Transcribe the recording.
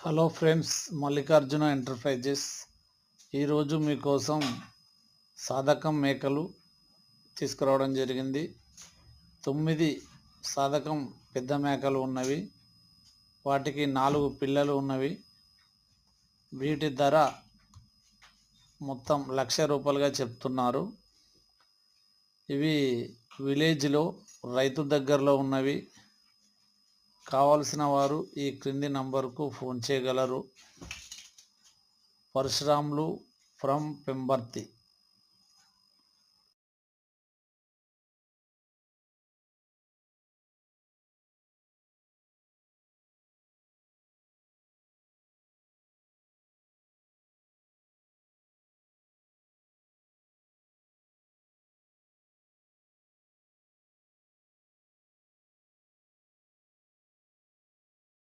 Hello friends Mallikarjuna enterprises. ఈరోజు మీకోసం సాధకం మేకలు తీసుకురావడం జరిగింది. తొమ్మిది సాధకం పెద్ద మేకలు ఉన్నవి. వాటికి నాలుగు పిల్లలు ఉన్నవి. వీటి ధర మొత్తం లక్ష రూపాయలుగా చెప్తున్నారు. ఇవి విలేజ్లో రైతు దగ్గరలో ఉన్నవి. కావలసిన వారు ఈ క్రింది నంబర్కు ఫోన్ చేయగలరు. పరశురాములు ఫ్రమ్ పెంబర్తి.